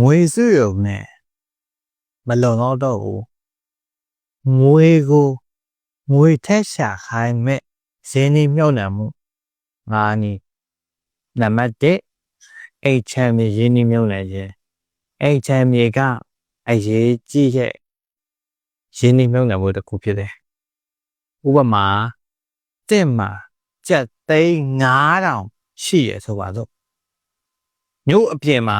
ငွေစုရုံနဲ့မလုံတော့တော့ဘူးငွေကိုငွေထက်ရှာခိုင်းမဲ့ဈေးနေမြုပ်နှံမှုငါနီနံပါတ်1အိတ်ချမ်းမြေရင်းနှီးမြုပ်နှံခြင်းအိတ်ချမ်းမြေကအရေးကြီးရဲ့ရင်းနှီးမြုပ်နှံမှုတစ်ခုဖြစ်တယ်ဥပမာတဲ့မှာကြက်သိန်း9000ရှိရဆိုပါတော့မြို့အပြင်မှာ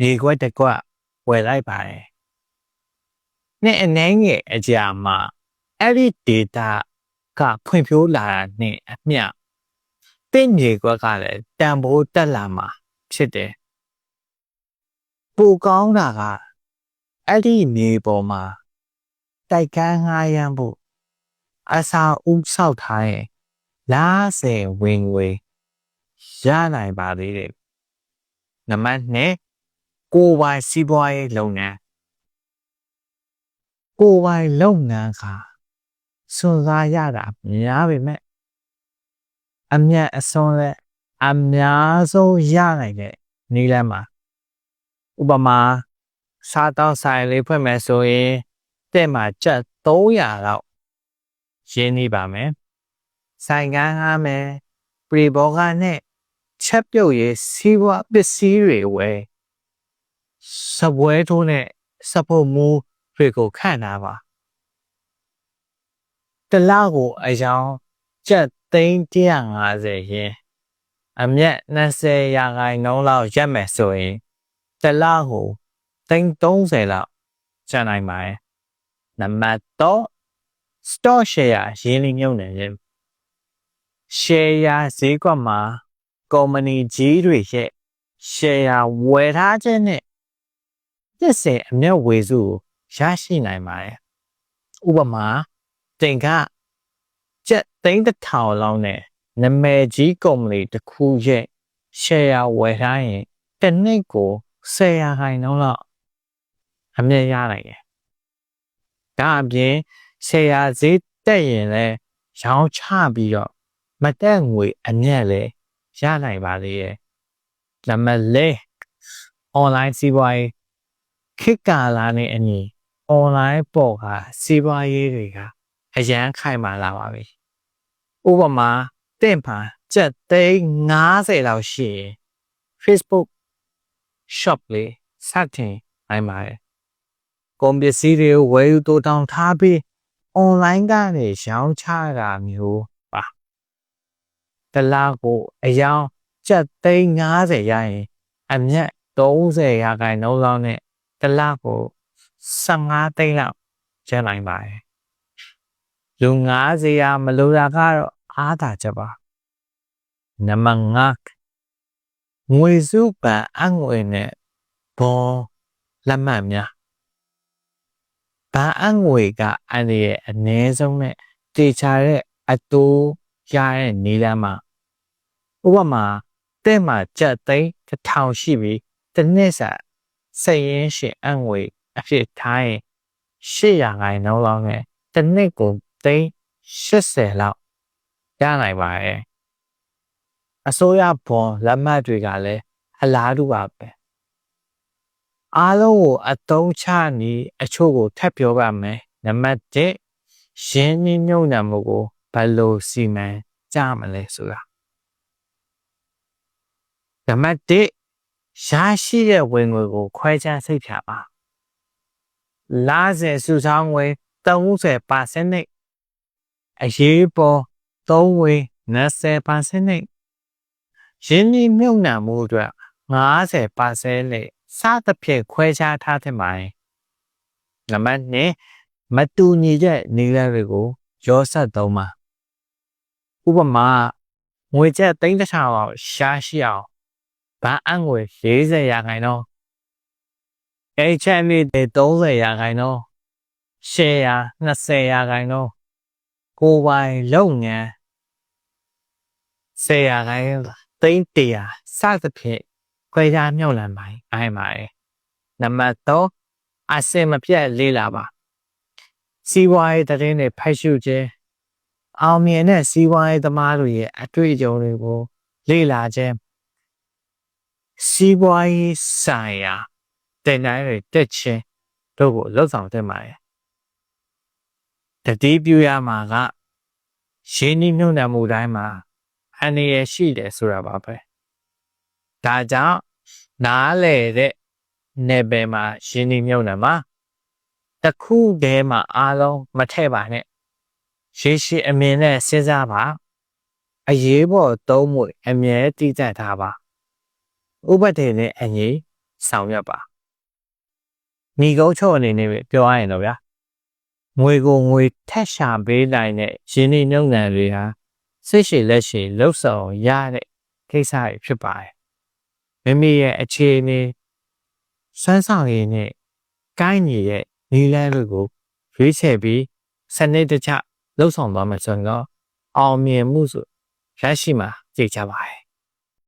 နေခွက်တစ်ခွက်ဝယ်လိုက်ပါတယ်နဲ့အနှဲငယ်အကြာမှာအဲ့ဒီ data ကဖွံ့ဖြိုးလာတာနဲ့အမျှတင့်မြေခွက်ကလည်းတန်ဖိုးတက်လာမှာဖြစ်တယ်ပိုကောင်းတာကအဲ့ဒီမြေပေါ်မှာတိုက်ကန်းငှားရမ်းဖို့အစာဥဆောက်ထားရင်လားစင်ဝင်ငွေရနိုင်ပါသေးတယ်နံပါတ်2 ကိုယ်ပိုင်စီးပွားရေးလုပ်ငန်းကိုယ်ပိုင်လုပ်ငန်းကစွန့်စားရတာများပေမဲ့အမြတ်အစွန်းနဲ့အများဆုံးရနိုင်တဲ့နည်းလမ်းမှာဥပမာစားတောင်းဆိုင်လေးဖွင့်မယ်ဆိုရင်တဲ့မှာကျပ်300လောက်ရင်းနေပါမယ်ဆိုင်ကန်းကားမယ်ပရီဘောကနဲ့ချက်ပြုတ်ရေးစီးပွားပစ္စည်းတွေဝယ် စပွဲထိုးနဲ့စဖို့မူတွေကိုခန့်တာပါတလားကိုအယောင်ကျပ်သိန်း150ရင်းအမျက်20ရာခိုင်နှုန်းလောက်ရက်မယ်ဆိုရင်တလားကိုသိန်း30လောက်ကျန်နိုင်ပါတယ်နံပါတ်3 stock share ရင်းနှီးမြှုပ်နှံခြင်း share ဈေးကွက်မှာကုမ္ပဏီကြီးတွေရဲ့ share ဝယ်ထားခြင်းနဲ့ တစ်စင်အမျက်ဝေစုကိုရရှိနိုင်ပါတယ်ဥပမာတင်ကကျက်သိန်းတစ်ထောင်လောက်နဲ့နမယ်ကြီးကုမ္ပဏီတစ်ခုရဲ့ share ဝယ်ထားရင်တစ်နှစ်ကို10ရာခိုင်နှုန်းလောက်အမြတ်ရနိုင်တယ်ဒါအပြင် share ဈေးတက်ရင်လည်းရောင်းချပြီးတော့မတက်ငွေအမြတ်လည်းရနိုင်ပါသေးရဲ့နံပါတ်၄ online စီးပွားရေး ခေတ်ကာလနဲ့အညီ online ပေါ်ကစီးပွားရေးတွေကအရန်ခိုင်မာလာပါပြီဥပမာတင့်ဖာကျက်သိန်း90လောက်ရှိရင် Facebook shop လေးစတင်နိုင်ပါတယ်ကုန်ပစ္စည်းတွေကိုဝယ်ယူတိုးတောင်းထားပြီး online ကနေရောင်းချတာမျိုးပါတလားကိုအယောင်ကျပ်သိန်း90ရရင်အမြတ်30ရာခိုင်နှုန်းလောက်နဲ့ တလားကို15သိန်းလောက်ကျန်နိုင်ပါတယ်လူ90ရာမလိုတာကတော့အားသာချက်ပါနံပါတ်5ငွေစုပန်အငွေနဲ့ဘောလက်မှတ်များဘာအငွေကအန်ရဲ့အ ਨੇ ဆုံးနဲ့တေချာတဲ့အတိုးရတဲ့နေလမ်းမှာဥပမာတဲ့မှာကြက်သိန်းတစ်ထောင်ရှိပြီးတစ်နှစ်စာ စရင်ရှင်အငွေအဖြစ်ထားရင်800ခိုင်နှုန်းလောက်နဲ့တစ်နှစ်ကိုသိန်း80လောက်ရနိုင်ပါရဲ့အစိုးရဘွန်လက်မှတ်တွေကလည်းအလားတူပါပဲအားလုံးကိုအသုံးချနေအချို့ကိုထပ်ပြောပါမယ်နံပါတ်1ရင်းနှီးမြှုပ်နှံမှုကိုဘယ်လိုစီမံကြမလဲဆိုတာနံပါတ်1 ရရှိတဲ့ဝင်ငွေကို ခွဲခြမ်းစိတ်ဖြာပါလာစေစုဆောင်ငွေ30%နဲ့အရေးပေါ်3ဝေ20%နဲ့ရင်းနှီးမြှုပ်နှံမှုအတွက်50%နဲ့စသဖြင့်ခွဲခြားထားသင့်ပါတယ်နံပါတ်2မတူညီတဲ့နေရာတွေကိုရောဆက်သုံးပါဥပမာငွေကျပ်သိန်းတစ်ထောင်လောက်ရှားရှိအောင် ဗန်အငွေ40ရာခိုင်နှုန်း HMV 30ရာခိုင်နှုန်း share 20ရာခိုင်နှုန်းကိုယ်ပိုင်လုပ်ငန်း10ရာခိုင်သိန်း100စသဖြင့်ခွဲခြားမြုပ်လံပိုင်းအိုင်းပါတယ်နံပါတ်3အစင်မပြတ်လေးလာပါစီးပွားရေးတည်င်းတွေဖိုက်ရှုခြင်းအောင်မြင်တဲ့စီးပွားရေးသမားတွေရဲ့အတွေ့အကြုံတွေကိုလေ့လာခြင်း စီးပွားရေးဆိုင်ရာတတင်တိုင်းတွေတက်ချင်းတို့ကိုလှုပ်ဆောင်တင်ပါတယ်တတိပြုရမှာကရှင်းနှီးမြုံနယ်မှုတိုင်းမှာအနေရရှိတယ်ဆိုတာပါပဲဒါကြောင့်နားလေတဲ့နယ်ပယ်မှာရှင်းနှီးမြုံနယ်မှာတစ်ခုတည်းမှာအားလုံးမထည့်ပါနဲ့ရှေးရှေးအမြင်နဲ့စဉ်းစားပါအရေးပေါ်သုံးမှုအမြဲတည်တတ်ထားပါ ဥပဒေနဲ့အညီဆောင်ရွက်ပါညီကုန်းချုပ်အနေနဲ့ပြောရရင်တော့ဗျာငွေကိုငွေထက်ရှာပေးနိုင်တဲ့ရင်းနှီးမြှုပ်နှံတွေဟာစိတ်ရှိလက်ရှိလှုပ်ဆောင်ရတဲ့ကိစ္စတွေဖြစ်ပါတယ်မိမိရဲ့အခြေအနေစွမ်းဆောင်ရည်နဲ့ကိုင်းညီရဲ့နီလန်းတွေကိုရွေးချယ်ပြီးစနစ်တကျလှုပ်ဆောင်သွားမယ်ဆိုရင်တော့အောင်မြင်မှုဆိုရရှိမှာကြိတ်ကြပါတယ်